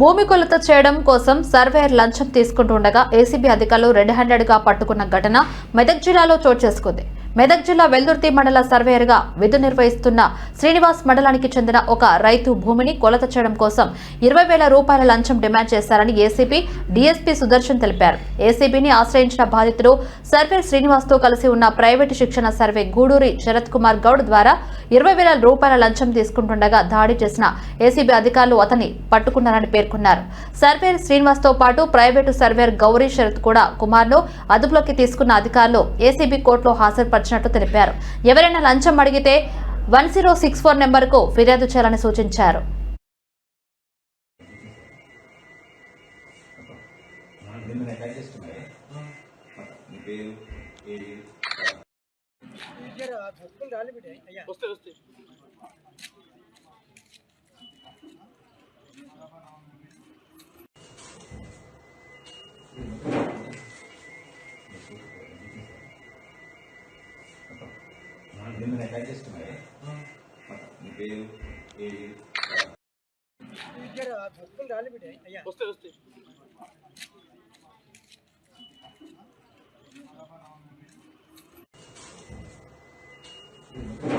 భూమి కొలత చేయడం కోసం సర్వేయర్ లంచం తీసుకుంటుండగా ఏసీబీ అధికారులు రెడ్ హ్యాండెడ్గా పట్టుకున్న ఘటన మెదక్ జిల్లాలో చోటు చేసుకుంది. మెదక్ జిల్లా వెల్దుర్తి మండల సర్వేయర్గా విధి నిర్వహిస్తున్న శ్రీనివాస్ మండలానికి చెందిన ఒక రైతు భూమిని కొలత చేయడం కోసం ఇరవై వేల రూపాయల లంచం డిమాండ్ చేశారని ఏసీపీ డీఎస్పీ సుదర్శన్ తెలిపారు. ఏసీబీని ఆశ్రయించిన బాధితుడు సర్వే శ్రీనివాస్తో కలిసి ఉన్న ప్రైవేటు శిక్షణ సర్వే గూడూరి శరత్ కుమార్ గౌడ్ ద్వారా ఇరవై వేల రూపాయల లంచం తీసుకుంటుండగా దాడి చేసిన ఏసీబీ అధికారులు అతన్ని పట్టుకున్నారని పేర్కొన్నారు. సర్వేర్ శ్రీనివాస్తో పాటు ప్రైవేటు సర్వేర్ గౌరీ శరత్ కూడా కుమార్ను అదుపులోకి తీసుకున్న అధికారులు ఏసీబీ కోర్టులో హాజరుపరిచినట్లు తెలిపారు. ఎవరైనా లంచం అడిగితే వన్ జీరో సిక్స్ ఫోర్ నెంబర్కు ఫిర్యాదు చేయాలని సూచించారు. నిన్న నేను టైప్ చేస్తున్నాయి మీ పేరు ఏది? నిన్న నేను టైప్ చేస్తున్నాయి మీ పేరు ఏది? వస్తే వస్తే. Mm-hmm.